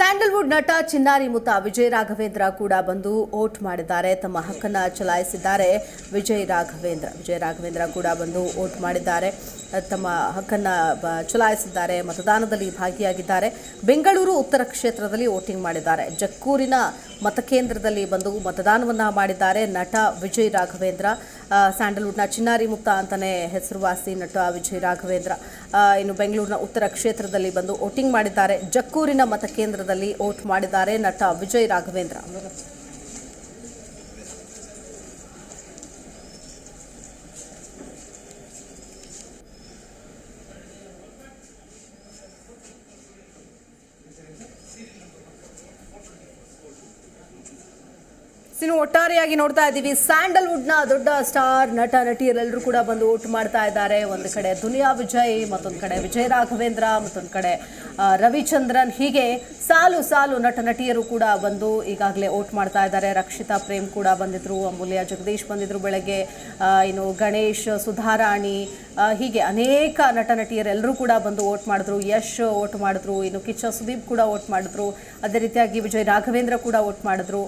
Sandalwood ನಟ ಚಿನ್ನಾರಿ ಮುತ್ತ, ವಿಜಯ್ ರಾಘವೇಂದ್ರ ಕೂಡ ಬಂದು ವೋಟ್ ಮಾಡಿದ್ದಾರೆ. ತಮ್ಮ ಹಕ್ಕನ್ನ ಚಲಾಯಿಸಿದ್ದಾರೆ ವಿಜಯ್ ರಾಘವೇಂದ್ರ. ವಿಜಯ್ ರಾಘವೇಂದ್ರ ಕೂಡ ಬಂದು ವೋಟ್ ಮಾಡಿದ್ದಾರೆ. ತಮ್ಮ ಹಕ್ಕನ್ನ ಚಲಾಯಿಸಿದ್ದಾರೆ. ಮತದಾನದಲ್ಲಿ ಭಾಗಿಯಾಗಿದ್ದಾರೆ. ಬೆಂಗಳೂರು ಉತ್ತರ ಕ್ಷೇತ್ರದಲ್ಲಿ ವೋಟಿಂಗ್ ಮಾಡಿದ್ದಾರೆ. ಜಕ್ಕೂರಿನ ಮತಕೇಂದ್ರದಲ್ಲಿ ಬಂದು ಮತದಾನವನ್ನ ಮಾಡಿದ್ದಾರೆ ನಟ ವಿಜಯ್ ರಾಘವೇಂದ್ರ. ಸ್ಯಾಂಡಲ್ವುಡ್ನ ಚಿನ್ನಾರಿ ಮುಕ್ತ ಅಂತಲೇ ಹೆಸರುವಾಸಿ ನಟ ವಿಜಯ್ ರಾಘವೇಂದ್ರ. ಇನ್ನು ಬೆಂಗಳೂರಿನ ಉತ್ತರ ಕ್ಷೇತ್ರದಲ್ಲಿ ಬಂದು ವೋಟಿಂಗ್ ಮಾಡಿದ್ದಾರೆ. ಜಕ್ಕೂರಿನ ಮತಕೇಂದ್ರದಲ್ಲಿ ವೋಟ್ ಮಾಡಿದ್ದಾರೆ ನಟ ವಿಜಯ್ ರಾಘವೇಂದ್ರ. ಇನ್ನು ಒಟ್ಟಾರೆಯಾಗಿ ನೋಡ್ತಾ ಇದ್ದೀವಿ. ಸ್ಯಾಂಡಲ್ವುಡ್ನ ದೊಡ್ಡ ಸ್ಟಾರ್ ನಟ, ನಟಿಯರೆಲ್ಲರೂ ಕೂಡ ಬಂದು ಓಟ್ ಮಾಡ್ತಾ ಇದ್ದಾರೆ. ಒಂದು ಕಡೆ ದುನಿಯಾ ವಿಜಯ್, ಮತ್ತೊಂದು ಕಡೆ ವಿಜಯ್ ರಾಘವೇಂದ್ರ, ಮತ್ತೊಂದು ಕಡೆ ರವಿಚಂದ್ರನ್. ಹೀಗೆ ಸಾಲು ಸಾಲು ನಟ, ನಟಿಯರು ಕೂಡ ಬಂದು ಈಗಾಗಲೇ ಓಟ್ ಮಾಡ್ತಾ ಇದ್ದಾರೆ. ರಕ್ಷಿತಾ ಪ್ರೇಮ್ ಕೂಡ ಬಂದಿದ್ರು ಅಮೂಲ್ಯ ಜಗದೀಶ್ ಬಂದಿದ್ರು ಬೆಳಗ್ಗೆ. ಇನ್ನು ಗಣೇಶ್, ಸುಧಾರಾಣಿ ಹೀಗೆ ಅನೇಕ ನಟ ನಟಿಯರೆಲ್ಲರೂ ಕೂಡ ಬಂದು ಓಟ್ ಮಾಡಿದ್ರು. ಯಶ್ ಓಟ್ ಮಾಡಿದ್ರು, ಇನ್ನು ಕಿಚ್ಚ ಸುದೀಪ್ ಕೂಡ ಓಟ್ ಮಾಡಿದ್ರು. ಅದೇ ರೀತಿಯಾಗಿ ವಿಜಯ್ ರಾಘವೇಂದ್ರ ಕೂಡ ಓಟ್ ಮಾಡಿದ್ರು.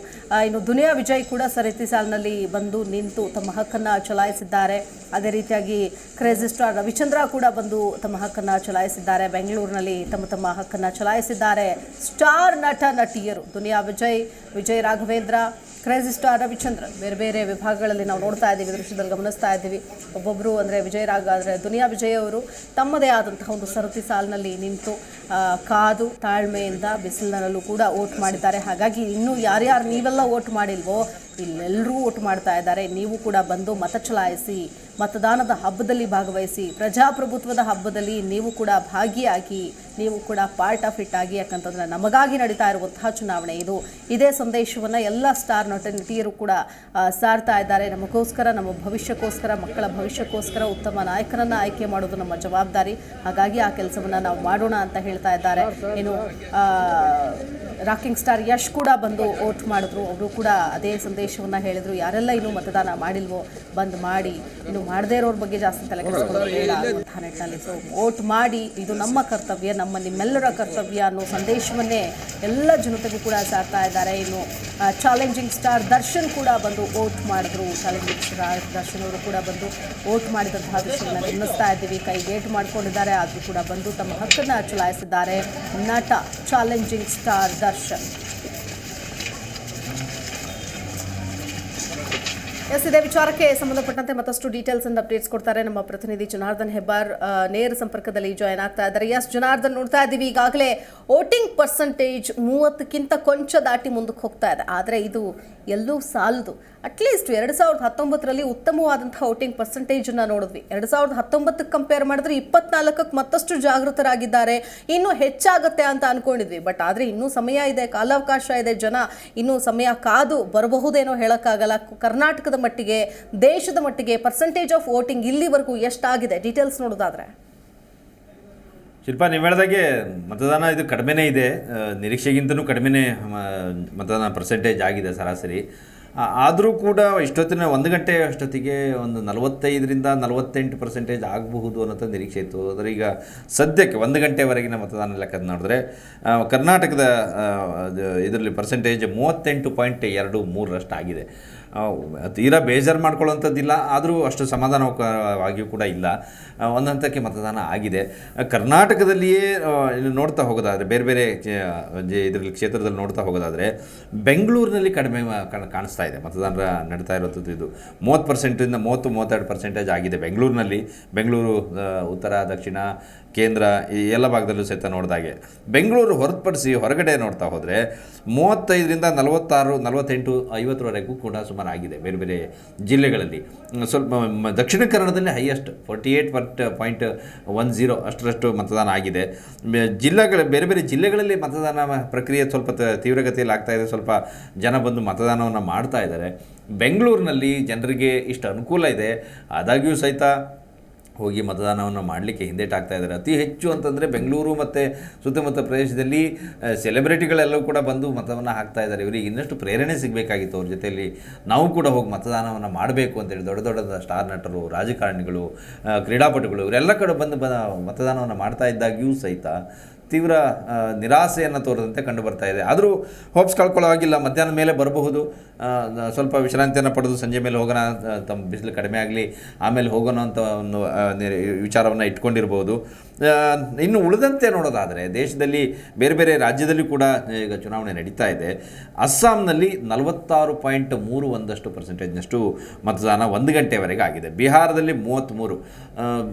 ಇನ್ನು ದುನಿಯಾ ವಿಜಯ್ ಕೂಡ ಸರತಿ ಸಾಲಿನಲ್ಲಿ ಬಂದು ನಿಂತು ತಮ್ಮ ಹಕ್ಕನ್ನು ಚಲಾಯಿಸಿದ್ದಾರೆ. ಅದೇ ರೀತಿಯಾಗಿ ಕ್ರೇಜಿ ಸ್ಟಾರ್ ರವಿಚಂದ್ರ ಕೂಡ ಬಂದು ತಮ್ಮ ಹಕ್ಕನ್ನು ಚಲಾಯಿಸಿದ್ದಾರೆ. ಬೆಂಗಳೂರಿನಲ್ಲಿ ತಮ್ಮ ತಮ್ಮ ಹಕ್ಕನ್ನು ಚಲಾಯಿಸಿದ್ದಾರೆ. ಸ್ಟಾರ್ ನಟ ನಟಿಯರು ದುನಿಯಾ ವಿಜಯ್ ವಿಜಯ್ ರಾಘವೇಂದ್ರ ಕ್ರೇಜಿ ಸ್ಟಾರ್ ರವಿಚಂದ್ರನ್. ಬೇರೆ ಬೇರೆ ವಿಭಾಗಗಳಲ್ಲಿ ನಾವು ನೋಡ್ತಾ ಇದ್ದೀವಿ, ದೃಶ್ಯದಲ್ಲಿ ಗಮನಿಸ್ತಾ ಇದ್ದೀವಿ. ಒಬ್ಬೊಬ್ಬರು ಅಂದರೆ ವಿಜಯ್ ರಾಘ ಅಂದರೆ ದುನಿಯಾ ವಿಜಯ್ ಅವರು ತಮ್ಮದೇ ಆದಂತಹ ಒಂದು ಸರತಿ ಸಾಲಿನಲ್ಲಿ ನಿಂತು ಕಾದು ತಾಳ್ಮೆಯಿಂದ ಬಿಸಿಲಿನಲ್ಲೂ ಕೂಡ ಓಟ್ ಮಾಡಿದ್ದಾರೆ. ಹಾಗಾಗಿ ಇನ್ನೂ ಯಾರ್ಯಾರು ನೀವೆಲ್ಲ ಓಟ್ ಮಾಡಿಲ್ವೋ ಇಲ್ಲೆಲ್ಲರೂ ಒಟ್ಟು ಮಾಡ್ತಾ ಇದ್ದಾರೆ. ನೀವು ಕೂಡ ಬಂದು ಮತ ಚಲಾಯಿಸಿ ಮತದಾನದ ಹಬ್ಬದಲ್ಲಿ ಭಾಗವಹಿಸಿ ಪ್ರಜಾಪ್ರಭುತ್ವದ ಹಬ್ಬದಲ್ಲಿ ನೀವು ಕೂಡ ಭಾಗಿಯಾಗಿ ನೀವು ಕೂಡ ಪಾರ್ಟ್ ಆಫ್ ಇಟ್ ಆಗಿ ಯಾಕಂತಂದ್ರೆ ನಮಗಾಗಿ ನಡೀತಾ ಇರುವಂತಹ ಚುನಾವಣೆ ಇದು. ಇದೇ ಸಂದೇಶವನ್ನು ಎಲ್ಲ ಸ್ಟಾರ್ ನಟ ನಟಿಯರು ಕೂಡ ಸಾರ್ತಾ ಇದ್ದಾರೆ. ನಮಗೋಸ್ಕರ ನಮ್ಮ ಭವಿಷ್ಯಕ್ಕೋಸ್ಕರ ಮಕ್ಕಳ ಭವಿಷ್ಯಕ್ಕೋಸ್ಕರ ಉತ್ತಮ ನಾಯಕರನ್ನ ಆಯ್ಕೆ ಮಾಡೋದು ನಮ್ಮ ಜವಾಬ್ದಾರಿ. ಹಾಗಾಗಿ ಆ ಕೆಲಸವನ್ನ ನಾವು ಮಾಡೋಣ ಅಂತ ಹೇಳ್ತಾ ಇದ್ದಾರೆ. ಆ, ರಾಕಿಂಗ್ ಸ್ಟಾರ್ ಯಶ್ ಕೂಡ ಬಂದು ವೋಟ್ ಮಾಡಿದ್ರು. ಅವರು ಕೂಡ ಅದೇ ಸಂದೇಶವನ್ನು ಹೇಳಿದರು. ಯಾರೆಲ್ಲ ಇನ್ನೂ ಮತದಾನ ಮಾಡಿಲ್ವೋ ಬಂದು ಮಾಡಿ, ಇನ್ನು ಮಾಡದೇ ಇರೋರ ಬಗ್ಗೆ ಜಾಸ್ತಿ ತಲೆ ಕೆಡಿಸ್ಕೊಳ್ಳೋದು ನಿಟ್ಟಿನಲ್ಲಿ ಸೊ ವೋಟ್ ಮಾಡಿ, ಇದು ನಮ್ಮ ಕರ್ತವ್ಯ, ನಮ್ಮ ನಿಮ್ಮೆಲ್ಲರ ಕರ್ತವ್ಯ ಅನ್ನೋ ಸಂದೇಶವನ್ನೇ ಎಲ್ಲ ಜನತೆಗೂ ಕೂಡ ಸಾರ್ತಾ ಇದ್ದಾರೆ. ಇನ್ನು ಚಾಲೆಂಜಿಂಗ್ ಸ್ಟಾರ್ ದರ್ಶನ್ ಕೂಡ ಬಂದು ವೋಟ್ ಮಾಡಿದ್ರು. ಚಾಲೆಂಜಿಂಗ್ ಸ್ಟಾರ್ ದರ್ಶನ್ ಅವರು ಕೂಡ ಬಂದು ವೋಟ್ ಮಾಡಿದಂತಹ ದೃಶ್ಯವನ್ನು ಗಮನಿಸ್ತಾ ಇದ್ದೀವಿ. ಕೈ ಗೇಟ್ ಮಾಡ್ಕೊಂಡಿದ್ದಾರೆ. ಆದರೂ ಕೂಡ ಬಂದು ತಮ್ಮ ಹಕ್ಕನ್ನು ಚಲಾಯಿಸಿದ್ದಾರೆ. ನಟ ಚಾಲೆಂಜಿಂಗ್ ಸ್ಟಾರ್ ದರ್ಶನ್ ಎಸ್ ಇದೇ ವಿಚಾರಕ್ಕೆ ಸಂಬಂಧಪಟ್ಟಂತೆ ಮತ್ತಷ್ಟು ಡೀಟೇಲ್ಸ್ ಅಂಡ್ ಅಪ್ಡೇಟ್ಸ್ ಕೊಡ್ತಾರೆ ನಮ್ಮ ಪ್ರತಿನಿಧಿ ಜನಾರ್ದನ್ ಹೆಬ್ಬಾರ್ ನೇರ ಸಂಪರ್ಕದಲ್ಲಿ ಜಾಯ್ನ್ ಆಗ್ತಾ ಇದ್ದಾರೆ. ಎಸ್ ಜನಾರ್ದನ್ ನೋಡ್ತಾ ಇದ್ದೀವಿ. ಈಗಾಗಲೇ ವೋಟಿಂಗ್ ಪರ್ಸೆಂಟೇಜ್ ಮೂವತ್ತಕ್ಕಿಂತ ಕೊಂಚ ದಾಟಿ ಮುಂದಕ್ಕೆ ಹೋಗ್ತಾ ಇದೆ. ಆದರೆ ಇದು ಎಲ್ಲೂ ಸಾಲದು. ಅಟ್ಲೀಸ್ಟ್ ಎರಡು ಸಾವಿರದ ಹತ್ತೊಂಬತ್ತರಲ್ಲಿ ಉತ್ತಮವಾದಂತಹ ವೋಟಿಂಗ್ ಪರ್ಸೆಂಟೇಜನ್ನು ನೋಡಿದ್ವಿ. ಎರಡು ಸಾವಿರದ ಹತ್ತೊಂಬತ್ತಕ್ಕೆ ಕಂಪೇರ್ ಮಾಡಿದ್ರೆ ಇಪ್ಪತ್ನಾಲ್ಕಕ್ಕೆ ಮತ್ತಷ್ಟು ಜಾಗೃತರಾಗಿದ್ದಾರೆ. ಇನ್ನೂ ಹೆಚ್ಚಾಗುತ್ತೆ ಅಂತ ಅನ್ಕೊಂಡಿದ್ವಿ. ಬಟ್ ಆದರೆ ಇನ್ನೂ ಸಮಯ ಇದೆ, ಕಾಲಾವಕಾಶ ಇದೆ, ಜನ ಇನ್ನೂ ಸಮಯ ಕಾದು ಬರಬಹುದೇನೋ ಹೇಳೋಕ್ಕಾಗಲ್ಲ. ಕರ್ನಾಟಕದ ಮಟ್ಟಿಗೆ, ದೇಶದ ಮಟ್ಟಿಗೆ ಪರ್ಸೆಂಟೇಜ್ ಆಫ್ ವೋಟಿಂಗ್ ಇಲ್ಲಿವರೆಗೂ ಎಷ್ಟಾಗಿದೆ? ಡೀಟೇಲ್ಸ್ ನೋಡೋದಾದ್ರೆ. ಶಿಲ್ಪ, ನೀವು ಹೇಳ್ದಾಗೆ ಮತದಾನ ಇದು ಕಡಿಮೆನೇ ಇದೆ. ನಿರೀಕ್ಷೆಗಿಂತನೂ ಕಡಿಮೆನೇ ಮತದಾನ ಪರ್ಸೆಂಟೇಜ್ ಆಗಿದೆ ಸರಾಸರಿ. ಆದರೂ ಕೂಡ ಇಷ್ಟೊತ್ತಿನ ಒಂದು ಗಂಟೆ ಅಷ್ಟೊತ್ತಿಗೆ ಒಂದು ನಲವತ್ತೈದರಿಂದ ನಲವತ್ತೆಂಟು ಪರ್ಸೆಂಟೇಜ್ ಆಗಬಹುದು ಅನ್ನೋಂಥ ನಿರೀಕ್ಷೆ ಇತ್ತು. ಆದರೆ ಈಗ ಸದ್ಯಕ್ಕೆ ಒಂದು ಗಂಟೆವರೆಗಿನ ಮತದಾನ ಲೆಕ್ಕದ ನೋಡಿದ್ರೆ ಕರ್ನಾಟಕದ ಇದರಲ್ಲಿ ಪರ್ಸೆಂಟೇಜ್ ಮೂವತ್ತೆಂಟು ಪಾಯಿಂಟ್ ಎರಡು ಮೂರರಷ್ಟು ಆಗಿದೆ ತೀರಾ ಬೇಜಾರು ಮಾಡ್ಕೊಳ್ಳೋಂಥದ್ದಿಲ್ಲ ಆದರೂ ಅಷ್ಟು ಸಮಾಧಾನವಾಗಿಯೂ ಕೂಡ ಇಲ್ಲ. ಒಂದಂತಕ್ಕೆ ಮತದಾನ ಆಗಿದೆ. ಕರ್ನಾಟಕದಲ್ಲಿಯೇ ನೋಡ್ತಾ ಹೋಗೋದಾದರೆ, ಬೇರೆ ಬೇರೆ ಇದರಲ್ಲಿ, ಕ್ಷೇತ್ರದಲ್ಲಿ ನೋಡ್ತಾ ಹೋಗೋದಾದರೆ, ಬೆಂಗಳೂರಿನಲ್ಲಿ ಕಡಿಮೆ ಕಾಣಿಸ್ತಾ ಇದೆ. ಮತದಾನ ನಡೀತಾ ಇರೋಂಥದ್ದು ಇದು. ಮೂವತ್ತು ಪರ್ಸೆಂಟಿಂದ ಮೂವತ್ತು, ಮೂವತ್ತೆರಡು ಪರ್ಸೆಂಟೇಜ್ ಆಗಿದೆ ಬೆಂಗಳೂರಿನಲ್ಲಿ. ಬೆಂಗಳೂರು ಉತ್ತರ, ದಕ್ಷಿಣ, ಕೇಂದ್ರ, ಈ ಎಲ್ಲ ಭಾಗದಲ್ಲೂ ಸಹಿತ ನೋಡಿದಾಗೆ. ಬೆಂಗಳೂರು ಹೊರತುಪಡಿಸಿ ಹೊರಗಡೆ ನೋಡ್ತಾ ಹೋದರೆ ಮೂವತ್ತೈದರಿಂದ ನಲವತ್ತಾರು, ನಲವತ್ತೆಂಟು, ಐವತ್ತರವರೆಗೂ ಕೂಡ ಸುಮಾರು ಆಗಿದೆ ಬೇರೆ ಬೇರೆ ಜಿಲ್ಲೆಗಳಲ್ಲಿ. ಸ್ವಲ್ಪ ದಕ್ಷಿಣ ಕನ್ನಡದಲ್ಲಿ highest forty eight per point one zero ಅಷ್ಟರಷ್ಟು ಮತದಾನ ಆಗಿದೆ. ಜಿಲ್ಲೆಗಳ, ಬೇರೆ ಬೇರೆ ಜಿಲ್ಲೆಗಳಲ್ಲಿ ಮತದಾನ ಪ್ರಕ್ರಿಯೆ ಸ್ವಲ್ಪ ತೀವ್ರಗತಿಯಲ್ಲಿ ಆಗ್ತಾ ಇದೆ. ಸ್ವಲ್ಪ ಜನ ಬಂದು ಮತದಾನವನ್ನು ಮಾಡ್ತಾ ಇದ್ದಾರೆ. ಬೆಂಗಳೂರಿನಲ್ಲಿ ಜನರಿಗೆ ಇಷ್ಟು ಅನುಕೂಲ ಇದೆ. ಆದಾಗ್ಯೂ ಸಹಿತ ಹೋಗಿ ಮತದಾನವನ್ನು ಮಾಡಲಿಕ್ಕೆ ಹಿಂದೇಟಾಗ್ತಾ ಇದ್ದಾರೆ ಅತಿ ಹೆಚ್ಚು ಅಂತಂದರೆ ಬೆಂಗಳೂರು ಮತ್ತು ಸುತ್ತಮುತ್ತ ಪ್ರದೇಶದಲ್ಲಿ ಸೆಲೆಬ್ರಿಟಿಗಳೆಲ್ಲವೂ ಕೂಡ ಬಂದು ಮತವನ್ನು ಹಾಕ್ತಾ ಇದ್ದಾರೆ ಇವರಿಗೆ ಇನ್ನಷ್ಟು ಪ್ರೇರಣೆ ಸಿಗಬೇಕಾಗಿತ್ತು ಅವ್ರ ಜೊತೆಯಲ್ಲಿ. ನಾವು ಕೂಡ ಹೋಗಿ ಮತದಾನವನ್ನು ಮಾಡಬೇಕು ಅಂತೇಳಿ ದೊಡ್ಡ ದೊಡ್ಡ ಸ್ಟಾರ್ ನಟರು, ರಾಜಕಾರಣಿಗಳು ಕ್ರೀಡಾಪಟುಗಳು, ಇವರೆಲ್ಲ ಕಡೆ ಬಂದು ಬ, ಮತದಾನವನ್ನು ಮಾಡ್ತಾ ಇದ್ದಾಗಿಯೂ ಸಹಿತ ತೀವ್ರ ನಿರಾಸೆಯನ್ನು ತೋರದಂತೆ ಕಂಡು ಬರ್ತಾ ಇದೆ. ಆದರೂ ಹೋಪ್ಸ್ ಕಳ್ಕೊಳ್ಳೋ ಹಾಗಿಲ್ಲ. ಮಧ್ಯಾಹ್ನ ಮೇಲೆ ಬರಬಹುದು. ಸ್ವಲ್ಪ ವಿಶ್ರಾಂತಿಯನ್ನು ಪಡೆದು ಸಂಜೆ ಮೇಲೆ ಹೋಗೋಣ ತಮ್ಮ ಬಿಸಿಲು ಕಡಿಮೆ ಆಗಲಿ, ಆಮೇಲೆ ಹೋಗೋಣ ಅಂತ ಒಂದು ವಿಚಾರವನ್ನು ಇಟ್ಕೊಂಡಿರ್ಬೋದು. ಇನ್ನು ಉಳಿದಂತೆ ನೋಡೋದಾದರೆ ದೇಶದಲ್ಲಿ ಬೇರೆ ಬೇರೆ ರಾಜ್ಯದಲ್ಲಿ ಕೂಡ ಈಗ ಚುನಾವಣೆ ನಡೀತಾ ಇದೆ. ಅಸ್ಸಾಂನಲ್ಲಿ ನಲವತ್ತಾರು ಪಾಯಿಂಟ್ ಮೂರು ಒಂದಷ್ಟು ಪರ್ಸೆಂಟೇಜ್ನಷ್ಟು ಮತದಾನ ಒಂದು ಗಂಟೆವರೆಗೆ ಆಗಿದೆ. ಬಿಹಾರದಲ್ಲಿ ಮೂವತ್ತ್ಮೂರು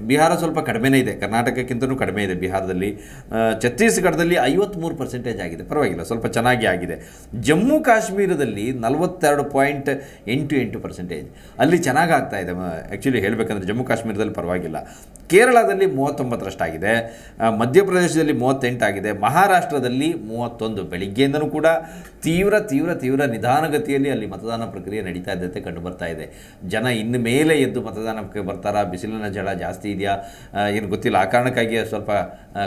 ಬಿಹಾರ ಸ್ವಲ್ಪ ಕಡಿಮೆನೇ ಇದೆ. ಕರ್ನಾಟಕಕ್ಕಿಂತಲೂ ಕಡಿಮೆ ಇದೆ ಬಿಹಾರದಲ್ಲಿ. ಛತ್ತೀಸ್ಗಢದಲ್ಲಿ ಐವತ್ತ್ಮೂರು ಪರ್ಸೆಂಟೇಜ್ ಆಗಿದೆ. ಪರವಾಗಿಲ್ಲ, ಸ್ವಲ್ಪ ಚೆನ್ನಾಗಿ ಆಗಿದೆ. ಜಮ್ಮು ಕಾಶ್ಮೀರದಲ್ಲಿ ನಲವತ್ತೆರಡು ಪಾಯಿಂಟ್ ಎಂಟು ಎಂಟು ಪರ್ಸೆಂಟೇಜ್ ಅಲ್ಲಿ ಚೆನ್ನಾಗಿ ಆಗ್ತಾ ಇದೆ. ಆ್ಯಕ್ಚುಲಿ ಹೇಳಬೇಕಂದ್ರೆ ಜಮ್ಮು ಕಾಶ್ಮೀರದಲ್ಲಿ ಪರವಾಗಿಲ್ಲ. ಕೇರಳದಲ್ಲಿ ಮೂವತ್ತೊಂಬತ್ತರಷ್ಟಾಗಿದೆ ಮಧ್ಯಪ್ರದೇಶದಲ್ಲಿ ಮೂವತ್ತೆಂಟಾಗಿದೆ, ಮಹಾರಾಷ್ಟ್ರದಲ್ಲಿ ಮೂವತ್ತೊಂದು. ಬೆಳಿಗ್ಗೆಯಿಂದನೂ ಕೂಡ ತೀವ್ರ ತೀವ್ರ ತೀವ್ರ ನಿಧಾನಗತಿಯಲ್ಲಿ ಅಲ್ಲಿ ಮತದಾನ ಪ್ರಕ್ರಿಯೆ ನಡೀತಾ ಇದ್ದಂತೆ ಕಂಡು ಬರ್ತಾ ಇದೆ. ಜನ ಇನ್ನು ಮೇಲೆ ಎದ್ದು ಮತದಾನಕ್ಕೆ ಬರ್ತಾರಾ? ಬಿಸಿಲಿನ ಜಳ ಜಾಸ್ತಿ ಇದೆಯಾ? ಏನು ಗೊತ್ತಿಲ್ಲ. ಆ ಕಾರಣಕ್ಕಾಗಿ ಸ್ವಲ್ಪ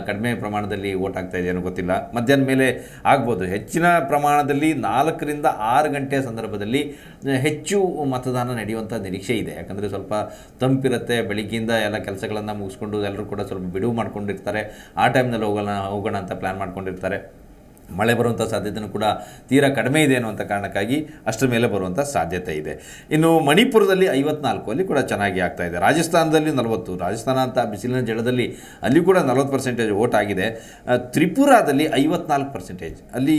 ಕಡಿಮೆ ಪ್ರಮಾಣದಲ್ಲಿ ಓಟ್ ಆಗ್ತಾ ಇದೆಯೇನೋ ಗೊತ್ತಿಲ್ಲ. ಮಧ್ಯಾಹ್ನ ಮೇಲೆ ಆಗ್ಬೋದು. ಹೆಚ್ಚಿನ ಪ್ರಮಾಣದಲ್ಲಿ ನಾಲ್ಕರಿಂದ ಆರು ಗಂಟೆಯ ಸಂದರ್ಭದಲ್ಲಿ ಹೆಚ್ಚು ಮತದಾನ ನಡೆಯುವಂಥ ನಿರೀಕ್ಷೆ ಇದೆ. ಯಾಕಂದರೆ ಸ್ವಲ್ಪ ತಂಪಿರುತ್ತೆ, ಬೆಳಿಗ್ಗೆಯಿಂದ ಎಲ್ಲ ಕೆಲಸಗಳನ್ನು ಮುಗಿಸ್ಕೊಂಡು ಎಲ್ಲರೂ ಕೂಡ ಸ್ವಲ್ಪ ಬಿಡುವು ಮಾಡ್ಕೊಂಡಿರ್ತಾರೆ. ಆ ಟೈಮ್ನಲ್ಲಿ ಹೋಗೋಣ ಹೋಗೋಣ ಅಂತ ಪ್ಲ್ಯಾನ್ ಮಾಡ್ಕೊಂಡಿರ್ತಾರೆ. ಮಳೆ ಬರುವಂಥ ಸಾಧ್ಯತೆಯೂ ಕೂಡ ತೀರಾ ಕಡಿಮೆ ಇದೆ ಅನ್ನುವಂಥ ಕಾರಣಕ್ಕಾಗಿ ಅಷ್ಟರ ಮೇಲೆ ಬರುವಂಥ ಸಾಧ್ಯತೆ ಇದೆ. ಇನ್ನು ಮಣಿಪುರದಲ್ಲಿ ಐವತ್ನಾಲ್ಕು ಅಲ್ಲಿ ಕೂಡ ಚೆನ್ನಾಗಿ ಆಗ್ತಾ ಇದೆ. ರಾಜಸ್ಥಾನದಲ್ಲಿ ನಲವತ್ತು, ರಾಜಸ್ಥಾನ ಅಂತ ಬಿಸಿಲಿನ ಜಳದಲ್ಲಿ ಅಲ್ಲಿ ಕೂಡ ನಲವತ್ತು ಪರ್ಸೆಂಟೇಜ್ ಓಟ್ ಆಗಿದೆ. ತ್ರಿಪುರಾದಲ್ಲಿ ಐವತ್ನಾಲ್ಕು ಪರ್ಸೆಂಟೇಜ್ ಅಲ್ಲಿ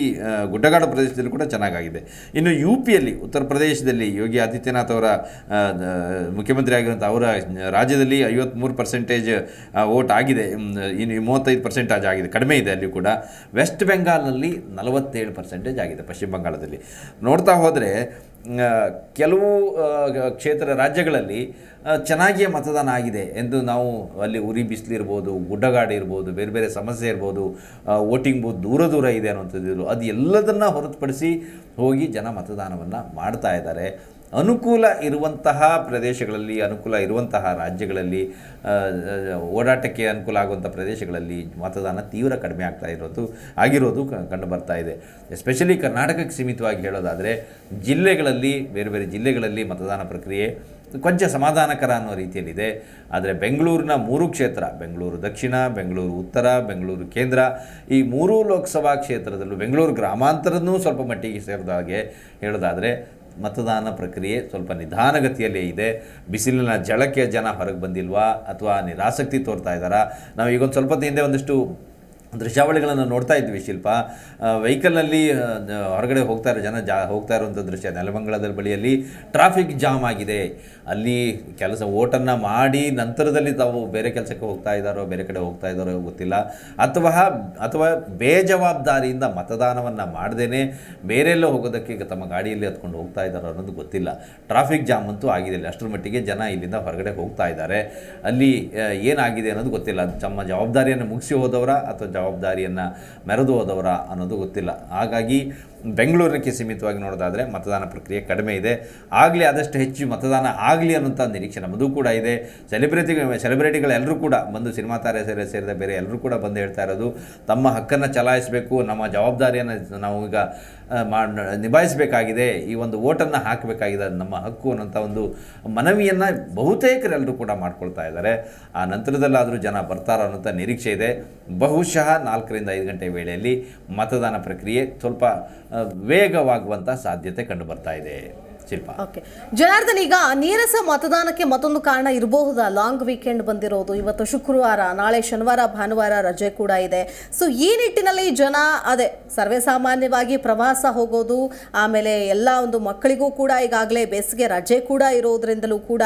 ಗುಡ್ಡಗಾಡು ಪ್ರದೇಶದಲ್ಲಿ ಕೂಡ ಚೆನ್ನಾಗಾಗಿದೆ. ಇನ್ನು ಯು ಪಿಯಲ್ಲಿ ಉತ್ತರ ಪ್ರದೇಶದಲ್ಲಿ ಯೋಗಿ ಆದಿತ್ಯನಾಥ್ ಅವರ ಮುಖ್ಯಮಂತ್ರಿ ಆಗಿರುವಂಥ ಅವರ ರಾಜ್ಯದಲ್ಲಿ ಐವತ್ತ್ಮೂರು ಪರ್ಸೆಂಟೇಜ್ ಓಟ್ ಆಗಿದೆ. ಇನ್ನು ಮೂವತ್ತೈದು ಪರ್ಸೆಂಟೇಜ್ ಆಗಿದೆ. ಕಡಿಮೆ ಇದೆ ಅಲ್ಲಿ ಕೂಡ. ವೆಸ್ಟ್ ಬೆಂಗಾಲ್ನಲ್ಲಿ ನಲವತ್ತೇಳು ಪರ್ಸೆಂಟೇಜ್ ಆಗಿದೆ ಪಶ್ಚಿಮ ಬಂಗಾಳದಲ್ಲಿ. ನೋಡ್ತಾ ಹೋದರೆ ಕೆಲವು ಕ್ಷೇತ್ರ ರಾಜ್ಯಗಳಲ್ಲಿ ಚೆನ್ನಾಗಿಯೇ ಮತದಾನ ಆಗಿದೆ ಎಂದು ನಾವು ಅಲ್ಲಿ ಉರಿ ಬಿಸಿಲಿರ್ಬೋದು, ಗುಡ್ಡಗಾಡು ಇರ್ಬೋದು, ಬೇರೆ ಬೇರೆ ಸಮಸ್ಯೆ ಇರ್ಬೋದು ವೋಟಿಂಗ್ ಬೂತ್ ದೂರ ದೂರ ಇದೆ ಅನ್ನೋಂಥದ್ದು ಅದು ಎಲ್ಲದನ್ನು ಹೊರತುಪಡಿಸಿ ಹೋಗಿ ಜನ ಮತದಾನವನ್ನು ಮಾಡ್ತಾ ಇದ್ದಾರೆ. ಅನುಕೂಲ ಇರುವಂತಹ ಪ್ರದೇಶಗಳಲ್ಲಿ, ಅನುಕೂಲ ಇರುವಂತಹ ರಾಜ್ಯಗಳಲ್ಲಿ ಓಡಾಟಕ್ಕೆ ಅನುಕೂಲ ಆಗುವಂಥ ಪ್ರದೇಶಗಳಲ್ಲಿ ಮತದಾನ ತೀವ್ರ ಕಡಿಮೆ ಆಗ್ತಾ ಇರೋದು, ಆಗಿರೋದು ಕಂಡು ಬರ್ತಾ ಇದೆ. ಎಸ್ಪೆಷಲಿ ಕರ್ನಾಟಕಕ್ಕೆ ಸೀಮಿತವಾಗಿ ಹೇಳೋದಾದರೆ, ಜಿಲ್ಲೆಗಳಲ್ಲಿ, ಬೇರೆ ಬೇರೆ ಜಿಲ್ಲೆಗಳಲ್ಲಿ ಮತದಾನ ಪ್ರಕ್ರಿಯೆ ಕೊಂಚ ಸಮಾಧಾನಕರ ಅನ್ನೋ ರೀತಿಯಲ್ಲಿದೆ. ಆದರೆ ಬೆಂಗಳೂರಿನ ಮೂರು ಕ್ಷೇತ್ರ, ಬೆಂಗಳೂರು ದಕ್ಷಿಣ, ಬೆಂಗಳೂರು ಉತ್ತರ, ಬೆಂಗಳೂರು ಕೇಂದ್ರ, ಈ ಮೂರೂ ಲೋಕಸಭಾ ಕ್ಷೇತ್ರದಲ್ಲೂ, ಬೆಂಗಳೂರು ಗ್ರಾಮಾಂತರನೂ ಸ್ವಲ್ಪ ಮಟ್ಟಿಗೆ ಸೇರಿದ ಹಾಗೆ ಹೇಳೋದಾದರೆ ಮತದಾನ ಪ್ರಕ್ರಿಯೆ ಸ್ವಲ್ಪ ನಿಧಾನಗತಿಯಲ್ಲೇ ಇದೆ. ಬಿಸಿಲಿನ ಜಳಕ್ಕೆ ಜನ ಹೊರಗೆ ಬಂದಿಲ್ವಾ? ಅಥವಾ ನಿರಾಸಕ್ತಿ ತೋರ್ತಾ ಇದ್ದಾರಾ? ನಾವು ಈಗೊಂದು ಸ್ವಲ್ಪ ಹಿಂದೆ ಒಂದಿಷ್ಟು ದೃಶ್ಯಾವಳಿಗಳನ್ನು ನೋಡ್ತಾ ಇದ್ವಿ ಶಿಲ್ಪ. ವೆಹಿಕಲ್ನಲ್ಲಿ ಹೊರಗಡೆ ಹೋಗ್ತಾ ಇರೋ ಜನ ಜಾ, ಹೋಗ್ತಾ ಇರುವಂಥ ದೃಶ್ಯ ನೆಲಮಂಗಲದ ಬಳಿಯಲ್ಲಿ ಟ್ರಾಫಿಕ್ ಜಾಮ್ ಆಗಿದೆ. ಅಲ್ಲಿ ಕೆಲಸ ಓಟನ್ನು ಮಾಡಿ ನಂತರದಲ್ಲಿ ತಾವು ಬೇರೆ ಕೆಲಸಕ್ಕೆ ಹೋಗ್ತಾ ಇದ್ದಾರೋ ಬೇರೆ ಕಡೆ ಹೋಗ್ತಾ ಇದ್ದಾರೋ ಗೊತ್ತಿಲ್ಲ. ಅಥವಾ ಅಥವಾ ಬೇಜವಾಬ್ದಾರಿಯಿಂದ ಮತದಾನವನ್ನು ಮಾಡದೇನೆ ಬೇರೆಲ್ಲೋ ಹೋಗೋದಕ್ಕೆ ತಮ್ಮ ಗಾಡಿಯಲ್ಲಿ ಹತ್ಕೊಂಡು ಹೋಗ್ತಾ ಇದ್ದಾರೋ ಅನ್ನೋದು ಗೊತ್ತಿಲ್ಲ. ಟ್ರಾಫಿಕ್ ಜಾಮ್ ಅಂತೂ ಆಗಿದೆ. ಅಷ್ಟರ ಮಟ್ಟಿಗೆ ಜನ ಇಲ್ಲಿಂದ ಹೊರಗಡೆ ಹೋಗ್ತಾ ಇದ್ದಾರೆ. ಅಲ್ಲಿ ಏನಾಗಿದೆ ಅನ್ನೋದು ಗೊತ್ತಿಲ್ಲ. ತಮ್ಮ ಜವಾಬ್ದಾರಿಯನ್ನು ಮುಗಿಸಿ ಹೋದವರ ಅಥವಾ ಜವಾಬ್ದಾರಿಯನ್ನು ಮೆರೆದು ಹೋದವರ ಅನ್ನೋದು ಗೊತ್ತಿಲ್ಲ. ಹಾಗಾಗಿ ಬೆಂಗಳೂರಿನಕ್ಕೆ ಸೀಮಿತವಾಗಿ ನೋಡೋದಾದರೆ ಮತದಾನ ಪ್ರಕ್ರಿಯೆ ಕಡಿಮೆ ಇದೆ. ಆಗಲಿ ಆದಷ್ಟು ಹೆಚ್ಚು ಮತದಾನ ಆಗಲಿ ಅನ್ನೋಂಥ ನಿರೀಕ್ಷೆ ನಮ್ಮದು ಕೂಡ ಇದೆ. ಸೆಲೆಬ್ರಿಟಿ ಸೆಲೆಬ್ರಿಟಿಗಳೆಲ್ಲರೂ ಕೂಡ ಬಂದು ಸಿನಿಮಾ ತಾರೆ ಸೇರಿ, ಸೇರಿದ ಬೇರೆ ಎಲ್ಲರೂ ಕೂಡ ಬಂದು ಹೇಳ್ತಾ ಇರೋದು, ತಮ್ಮ ಹಕ್ಕನ್ನು ಚಲಾಯಿಸಬೇಕು, ನಮ್ಮ ಜವಾಬ್ದಾರಿಯನ್ನು ನಾವು ಈಗ ನಿಭಾಯಿಸಬೇಕಾಗಿದೆ. ಈ ಒಂದು ಓಟನ್ನು ಹಾಕಬೇಕಾಗಿದೆ ನಮ್ಮ ಹಕ್ಕು ಅನ್ನೋಂಥ ಒಂದು ಮನವಿಯನ್ನು ಬಹುತೇಕರೆಲ್ಲರೂ ಕೂಡ ಮಾಡ್ಕೊಳ್ತಾ ಇದ್ದಾರೆ. ಆ ನಂತರದಲ್ಲಾದರೂ ಜನ ಬರ್ತಾರೋ ಅನ್ನೋಂಥ ನಿರೀಕ್ಷೆ ಇದೆ. ಬಹುಶಃ ನಾಲ್ಕರಿಂದ ಐದು ಗಂಟೆ ವೇಳೆಯಲ್ಲಿ ಮತದಾನ ಪ್ರಕ್ರಿಯೆ ಸ್ವಲ್ಪ ವೇಗವಾಗುವಂಥ ಸಾಧ್ಯತೆ ಕಂಡುಬರ್ತಾ ಇದೆ. ಓಕೆ ಜನಾರ್ದನ್, ಈಗ ನೀರಸ ಮತದಾನಕ್ಕೆ ಮತ್ತೊಂದು ಕಾರಣ ಇರಬಹುದಾ? ಲಾಂಗ್ ವೀಕೆಂಡ್ ಬಂದಿರೋದು. ಇವತ್ತು ಶುಕ್ರವಾರ, ನಾಳೆ ಶನಿವಾರ, ಭಾನುವಾರ ರಜೆ ಕೂಡ ಇದೆ. ಸೊ ಈ ನಿಟ್ಟಿನಲ್ಲಿ ಜನ, ಅದೇ, ಸರ್ವೇ ಸಾಮಾನ್ಯವಾಗಿ ಪ್ರವಾಸ ಹೋಗೋದು, ಆಮೇಲೆ ಎಲ್ಲ ಒಂದು ಮಕ್ಕಳಿಗೂ ಕೂಡ ಈಗಾಗಲೇ ಬೇಸಿಗೆ ರಜೆ ಕೂಡ ಇರೋದ್ರಿಂದಲೂ ಕೂಡ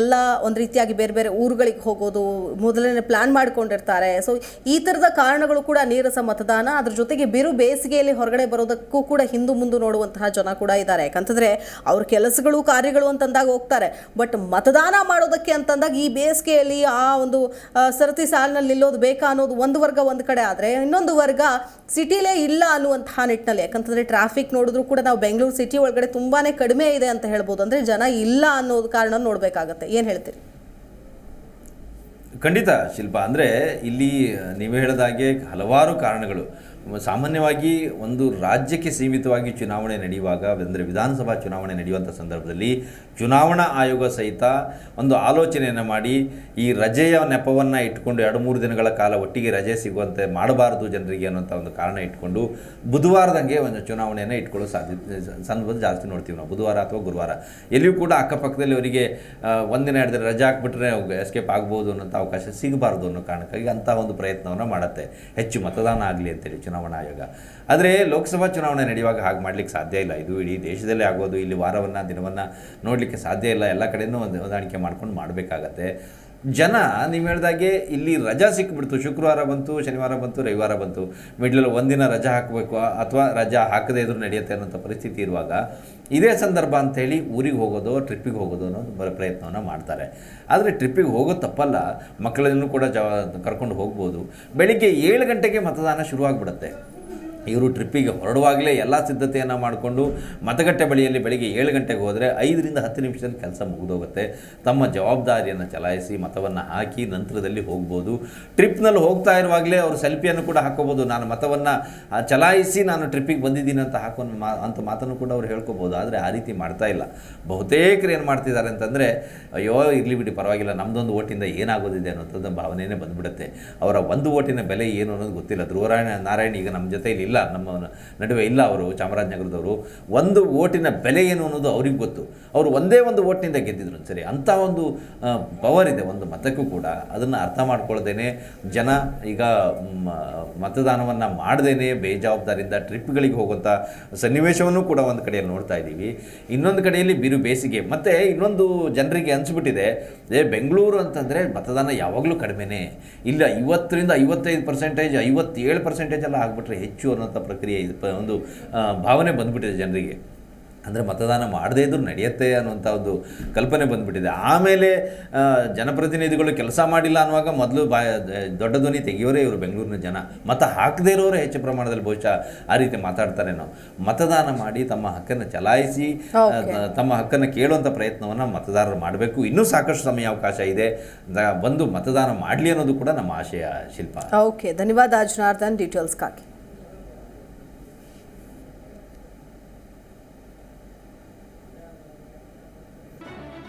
ಎಲ್ಲ ಒಂದು ರೀತಿಯಾಗಿ ಬೇರೆ ಬೇರೆ ಊರುಗಳಿಗೆ ಹೋಗೋದು, ಮೊದಲನೇ ಪ್ಲಾನ್ ಮಾಡ್ಕೊಂಡಿರ್ತಾರೆ. ಸೊ ಈ ಥರದ ಕಾರಣಗಳು ಕೂಡ ನೀರಸ ಮತದಾನ. ಅದ್ರ ಜೊತೆಗೆ ಬಿರು ಬೇಸಿಗೆಯಲ್ಲಿ ಹೊರಗಡೆ ಬರೋದಕ್ಕೂ ಕೂಡ ಹಿಂದೂ ಮುಂದೆ ನೋಡುವಂತಹ ಜನ ಕೂಡ ಇದ್ದಾರೆ. ಯಾಕಂತಂದ್ರೆ ಅವ್ರ ಕೆಲಸಗಳು, ಕಾರ್ಯಗಳು ಅಂತಂದಾಗ ಹೋಗ್ತಾರೆ. ಬಟ್ ಮತದಾನ ಮಾಡೋದಕ್ಕೆ ಅಂತಂದಾಗ ಈ ಬೇಸಿಗೆಯಲ್ಲಿ ಆ ಒಂದು ಸರತಿ ಸಾಲಿನಲ್ಲಿ ನಿಲ್ಲೋದು ಬೇಕಾ ಅನ್ನೋದು ಒಂದು ವರ್ಗ ಒಂದು ಕಡೆ ಆದರೆ ಇನ್ನೊಂದು ವರ್ಗ ಸಿಟಿಲೇ ಇಲ್ಲ ಅನ್ನುವಂತಹ ನಿಟ್ಟಿನಲ್ಲಿ. ಯಾಕಂತಂದರೆ ಟ್ರಾಫಿಕ್ ನೋಡಿದ್ರು ಕೂಡ ನಾವು ಬೆಂಗಳೂರು ಸಿಟಿ ಒಳಗಡೆ ತುಂಬಾ ಕಡಿಮೆ ಇದೆ ಅಂತ ಹೇಳ್ಬೋದು. ಅಂದರೆ ಜನ ಇಲ್ಲ ಅನ್ನೋದು ಕಾರಣ ನೋಡಬೇಕಾಗತ್ತೆ. ಏನು ಹೇಳ್ತೀರಿ? ಖಂಡಿತ ಶಿಲ್ಪ. ಅಂದರೆ ಇಲ್ಲಿ ನೀವು ಹೇಳಿದಾಗೆ ಹಲವಾರು ಕಾರಣಗಳು. ಸಾಮಾನ್ಯವಾಗಿ ಒಂದು ರಾಜ್ಯಕ್ಕೆ ಸೀಮಿತವಾಗಿ ಚುನಾವಣೆ ನಡೆಯುವಾಗ, ಅಂದರೆ ವಿಧಾನಸಭಾ ಚುನಾವಣೆ ನಡೆಯುವಂಥ ಸಂದರ್ಭದಲ್ಲಿ ಚುನಾವಣಾ ಆಯೋಗ ಸಹಿತ ಒಂದು ಆಲೋಚನೆಯನ್ನು ಮಾಡಿ, ಈ ರಜೆಯ ನೆಪವನ್ನು ಇಟ್ಕೊಂಡು ಎರಡು ಮೂರು ದಿನಗಳ ಕಾಲ ಒಟ್ಟಿಗೆ ರಜೆ ಸಿಗುವಂತೆ ಮಾಡಬಾರದು ಜನರಿಗೆ ಅನ್ನೋಂಥ ಒಂದು ಕಾರಣ ಇಟ್ಕೊಂಡು ಬುಧವಾರದಂಗೆ ಒಂದು ಚುನಾವಣೆಯನ್ನು ಇಟ್ಕೊಳ್ಳೋ ಸಾಧ್ಯತೆ ಸಂದರ್ಭದಲ್ಲಿ ಜಾಸ್ತಿ ನೋಡ್ತೀವಿ ನಾವು. ಬುಧವಾರ ಅಥವಾ ಗುರುವಾರ. ಎಲ್ಲಿಯೂ ಕೂಡ ಅಕ್ಕಪಕ್ಕದಲ್ಲಿ ಅವರಿಗೆ ಒಂದಿನ ಎರಡು ದಿನ ರಜೆ ಹಾಕ್ಬಿಟ್ರೆ ಎಸ್ಕೇಪ್ ಆಗ್ಬೋದು ಅನ್ನೋಂಥ ಅವಕಾಶ ಸಿಗಬಾರ್ದು ಅನ್ನೋ ಕಾರಣಕ್ಕಾಗಿ ಅಂತಹ ಒಂದು ಪ್ರಯತ್ನವನ್ನು ಮಾಡುತ್ತೆ. ಹೆಚ್ಚು ಮತದಾನ ಆಗಲಿ ಅಂತೇಳಿ ಚುನಾವಣಾ ಆಯೋಗ. ಆದರೆ ಲೋಕಸಭಾ ಚುನಾವಣೆ ನಡೆಯುವಾಗ ಹಾಗೆ ಮಾಡಲಿಕ್ಕೆ ಸಾಧ್ಯ ಇಲ್ಲ. ಇದು ಇಡೀ ದೇಶದಲ್ಲೇ ಆಗೋದು, ಇಲ್ಲಿ ವಾರವನ್ನು, ದಿನವನ್ನು ನೋಡಲಿಕ್ಕೆ ಸಾಧ್ಯ ಇಲ್ಲ. ಎಲ್ಲ ಕಡೆಯೂ ಒಂದು ಹೊಂದಾಣಿಕೆ ಮಾಡ್ಕೊಂಡು ಮಾಡಬೇಕಾಗತ್ತೆ. ಜನ, ನೀವು ಹೇಳ್ದಾಗೆ ಇಲ್ಲಿ ರಜಾ ಸಿಕ್ಬಿಡ್ತು. ಶುಕ್ರವಾರ ಬಂತು, ಶನಿವಾರ ಬಂತು, ರವಿವಾರ ಬಂತು. ಮಿಡ್ಲಲ್ಲಿ ಒಂದಿನ ರಜಾ ಹಾಕಬೇಕು, ಅಥವಾ ರಜಾ ಹಾಕದೇ ಇದ್ರೂ ನಡೆಯುತ್ತೆ ಅನ್ನೋಂಥ ಪರಿಸ್ಥಿತಿ ಇರುವಾಗ ಇದೇ ಸಂದರ್ಭ ಅಂಥೇಳಿ ಊರಿಗೆ ಹೋಗೋದು ಟ್ರಿಪ್ಪಿಗೆ ಹೋಗೋದು ಅನ್ನೋದು ಬರೋ ಪ್ರಯತ್ನವನ್ನು ಮಾಡ್ತಾರೆ. ಆದರೆ ಟ್ರಿಪ್ಪಿಗೆ ಹೋಗೋದು ತಪ್ಪಲ್ಲ. ಮಕ್ಕಳನ್ನು ಕೂಡ ಜವಾ, ಕರ್ಕೊಂಡು ಹೋಗ್ಬೋದು. ಬೆಳಿಗ್ಗೆ ಏಳು ಗಂಟೆಗೆ ಮತದಾನ ಶುರುವಾಗ್ಬಿಡುತ್ತೆ. ಇವರು ಟ್ರಿಪ್ಪಿಗೆ ಹೊರಡುವಾಗಲೇ ಎಲ್ಲ ಸಿದ್ಧತೆಯನ್ನು ಮಾಡಿಕೊಂಡು ಮತಗಟ್ಟೆ ಬಳಿಯಲ್ಲಿ ಬೆಳಿಗ್ಗೆ ಏಳು ಗಂಟೆಗೆ ಹೋದರೆ ಐದರಿಂದ ಹತ್ತು ನಿಮಿಷದಲ್ಲಿ ಕೆಲಸ ಮುಗಿದೋಗುತ್ತೆ. ತಮ್ಮ ಜವಾಬ್ದಾರಿಯನ್ನು ಚಲಾಯಿಸಿ ಮತವನ್ನು ಹಾಕಿ ನಂತರದಲ್ಲಿ ಹೋಗ್ಬೋದು. ಟ್ರಿಪ್ನಲ್ಲಿ ಹೋಗ್ತಾ ಇರುವಾಗಲೇ ಅವರು ಸೆಲ್ಫಿಯನ್ನು ಕೂಡ ಹಾಕೋಬೋದು. ನಾನು ಮತವನ್ನು ಚಲಾಯಿಸಿ ನಾನು ಟ್ರಿಪ್ಪಿಗೆ ಬಂದಿದ್ದೀನಿ ಅಂತ ಹಾಕೋ ಅಂತ ಮಾತನ್ನು ಕೂಡ ಅವ್ರು ಹೇಳ್ಕೊಬೋದು. ಆದರೆ ಆ ರೀತಿ ಮಾಡ್ತಾ ಇಲ್ಲ. ಬಹುತೇಕರು ಏನು ಮಾಡ್ತಿದ್ದಾರೆ ಅಂತಂದರೆ, ಅಯ್ಯೋ, ಇರಲಿ ಬಿಡಿ, ಪರವಾಗಿಲ್ಲ ನಮ್ಮದೊಂದು ಓಟಿಂದ ಏನಾಗೋದಿದೆ ಅನ್ನೋಂಥದ್ದು ಭಾವನೆಯೇ ಬಂದುಬಿಡುತ್ತೆ. ಅವರ ಒಂದು ಓಟಿನ ಬೆಲೆ ಏನು ಅನ್ನೋದು ಗೊತ್ತಿಲ್ಲ. ಧ್ರುವರಾಯಣ ನಾರಾಯಣ ಈಗ ನಮ್ಮ ಜೊತೆಯಲ್ಲಿ ಇಲ್ಲ. ನಮ್ಮ ನಡುವೆ ಇಲ್ಲ ಅವರು ಚಾಮರಾಜನಗರದವರು. ಒಂದು ಓಟಿನ ಬೆಲೆ ಏನು ಅನ್ನೋದು ಅವ್ರಿಗೆ ಗೊತ್ತು. ಅವರು ಒಂದೇ ಒಂದು ಓಟ್ನಿಂದ ಗೆದ್ದಿದ್ರು ಸರಿ. ಅಂಥ ಒಂದು ಪವರ್ ಇದೆ ಒಂದು ಮತಕ್ಕೂ ಕೂಡ. ಅದನ್ನು ಅರ್ಥ ಮಾಡ್ಕೊಳ್ದೇನೆ ಜನ ಈಗ ಮತದಾನವನ್ನು ಮಾಡ್ದೇನೆ ಬೇಜವಾಬ್ದಾರಿಯಿಂದ ಟ್ರಿಪ್ಗಳಿಗೆ ಹೋಗುವಂಥ ಸನ್ನಿವೇಶವನ್ನು ಕೂಡ ಒಂದು ಕಡೆಯಲ್ಲಿ ನೋಡ್ತಾ ಇದ್ದೀವಿ. ಇನ್ನೊಂದು ಕಡೆಯಲ್ಲಿ ಬಿರು ಬೇಸಿಗೆ. ಮತ್ತು ಇನ್ನೊಂದು ಜನರಿಗೆ ಅನಿಸ್ಬಿಟ್ಟಿದೆ, ಏ, ಬೆಂಗಳೂರು ಅಂತಂದರೆ ಮತದಾನ ಯಾವಾಗಲೂ ಕಡಿಮೆನೇ. ಇಲ್ಲ, ಇವತ್ತರಿಂದ ಐವತ್ತೈದು ಪರ್ಸೆಂಟೇಜ್ ಐವತ್ತೇಳು ಪರ್ಸೆಂಟೇಜ್ ಎಲ್ಲ ಆಗಿಬಿಟ್ರೆ ಹೆಚ್ಚು ಅನ್ನೋಂಥ ಪ್ರಕ್ರಿಯೆ ಇದು ಒಂದು ಭಾವನೆ ಬಂದುಬಿಟ್ಟಿದೆ ಜನರಿಗೆ. ಅಂದರೆ ಮತದಾನ ಮಾಡದೇ ಇದ್ರೂ ನಡೆಯುತ್ತೆ ಅನ್ನುವಂಥ ಒಂದು ಕಲ್ಪನೆ ಬಂದುಬಿಟ್ಟಿದೆ. ಆಮೇಲೆ ಜನಪ್ರತಿನಿಧಿಗಳು ಕೆಲಸ ಮಾಡಿಲ್ಲ ಅನ್ನುವಾಗ ಮೊದಲು ಬಾ ದೊಡ್ಡ ಧ್ವನಿ ತೆಗೆಯೋರೇ ಇವರು ಬೆಂಗಳೂರಿನ ಜನ. ಮತ ಹಾಕದೇ ಇರೋರೇ ಹೆಚ್ಚು ಪ್ರಮಾಣದಲ್ಲಿ ಬಹುಶಃ ಆ ರೀತಿ ಮಾತಾಡ್ತಾರೆ ನಾವು ಮತದಾನ ಮಾಡಿ ತಮ್ಮ ಹಕ್ಕನ್ನು ಚಲಾಯಿಸಿ ತಮ್ಮ ಹಕ್ಕನ್ನು ಕೇಳುವಂಥ ಪ್ರಯತ್ನವನ್ನು ಮತದಾರರು ಮಾಡಬೇಕು. ಇನ್ನೂ ಸಾಕಷ್ಟು ಸಮಯ ಅವಕಾಶ ಇದೆ. ಬಂದು ಮತದಾನ ಮಾಡಲಿ ಅನ್ನೋದು ಕೂಡ ನಮ್ಮ ಆಶಯ ಶಿಲ್ಪ. ಓಕೆ. ಧನ್ಯವಾದ ಜನಾರ್ದನ್ ಡೀಟೇಲ್ಸ್ಗಾಗಿ